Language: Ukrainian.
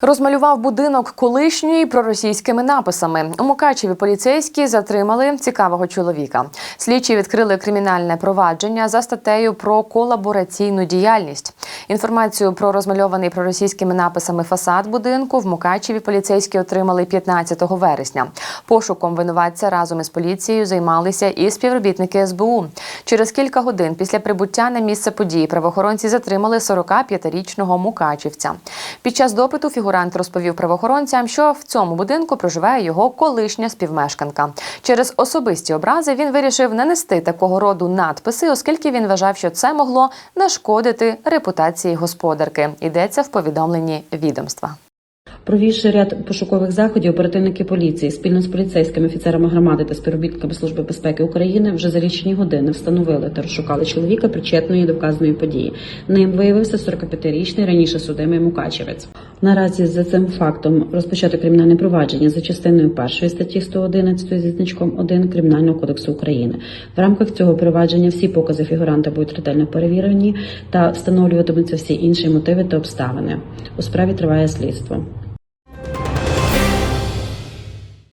Розмалював будинок колишньої проросійськими написами. У Мукачеві поліцейські затримали цікавого чоловіка. Слідчі відкрили кримінальне провадження за статтею про колабораційну діяльність. Інформацію про розмальований проросійськими написами фасад будинку в Мукачеві поліцейські отримали 15 вересня. Пошуком винуватця разом із поліцією займалися і співробітники СБУ. Через кілька годин після прибуття на місце події правоохоронці затримали 45-річного мукачівця. Під час допиту фігурант розповів правоохоронцям, що в цьому будинку проживає його колишня співмешканка. Через особисті образи він вирішив не нести такого роду надписи, оскільки він вважав, що це могло нашкодити репутації господарки. Йдеться в повідомленні відомства. Провівши ряд пошукових заходів, оперативники поліції спільно з поліцейськими офіцерами громади та співробітниками Служби безпеки України вже за лічені години встановили та розшукали чоловіка, причетної до вказаної події. Ним виявився 45-річний раніше судимий Мукачевець. Наразі за цим фактом розпочато кримінальне провадження за частиною першої статті 111 зі значком 1 Кримінального кодексу України. В рамках цього провадження всі покази фігуранта будуть ретельно перевірені та встановлюватимуться всі інші мотиви та обставини. У справі триває слідство.